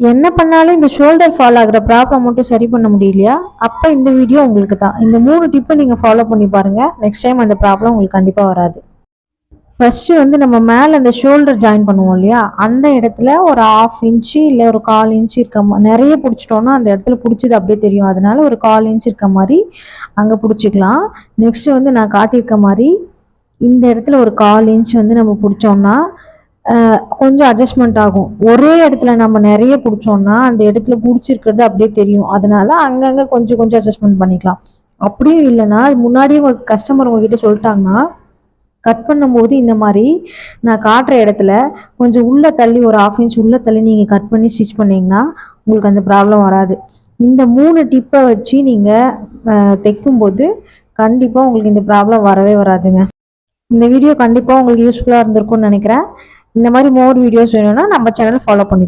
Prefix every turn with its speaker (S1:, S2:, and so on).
S1: என்ன பண்ணாலும் இந்த ஷோல்டர் ஃபால் ஆகிற ப்ராப்ளம் மட்டும் சரி பண்ண முடியலையா? அப்போ இந்த வீடியோ உங்களுக்கு தான். இந்த மூணு டிப்பை நீங்கள் ஃபாலோ பண்ணி பாருங்கள் நெக்ஸ்ட் டைம் அந்த ப்ராப்ளம் உங்களுக்கு கண்டிப்பாக வராது. ஃபர்ஸ்ட்டு வந்து நம்ம மேலே அந்த ஷோல்டர் ஜாயின் பண்ணுவோம் இல்லையா? அந்த இடத்துல ஒரு ஆஃப் இன்ச்சு இல்லை ஒரு கால் இன்ச்சு இருக்க மா- நிறைய பிடிச்சிட்டோன்னா அந்த இடத்துல பிடிச்சது அப்படியே தெரியும். அதனால ஒரு கால் இன்ச் இருக்க மாதிரி அங்கே பிடிச்சிக்கலாம். நெக்ஸ்ட் வந்து நான் காட்டியிருக்க மாதிரி இந்த இடத்துல ஒரு கால் இன்ச் வந்து நம்ம பிடிச்சோம்னா கொஞ்சம் அட்ஜஸ்ட்மெண்ட் ஆகும். ஒரே இடத்துல நம்ம நிறைய பிடிச்சோம்னா அந்த இடத்துல பிடிச்சிருக்கிறது அப்படியே தெரியும். அதனால அங்கங்கே கொஞ்சம் கொஞ்சம் அட்ஜஸ்ட்மெண்ட் பண்ணிக்கலாம். அப்படியும் இல்லைன்னா முன்னாடியே உங்க கஸ்டமர் உங்ககிட்ட சொல்லிட்டாங்கன்னா கட் பண்ணும்போது இந்த மாதிரி நான் காட்டுற இடத்துல கொஞ்சம் உள்ளே தள்ளி ஒரு ஆஃப் இன்ச் உள்ளே தள்ளி நீங்கள் கட் பண்ணி ஸ்டிச் பண்ணீங்கன்னா உங்களுக்கு அந்த ப்ராப்ளம் வராது. இந்த மூணு டிப்பை வச்சு நீங்கள் தைக்கும்போது கண்டிப்பாக உங்களுக்கு இந்த ப்ராப்ளம் வரவே வராதுங்க. இந்த வீடியோ கண்டிப்பாக உங்களுக்கு யூஸ்ஃபுல்லாக இருந்திருக்கும்னு நினைக்கிறேன். இந்த மாதிரி மோர் வீடியோஸ் வேணும்னா நம்ம சேனல் ஃபாலோ பண்ணி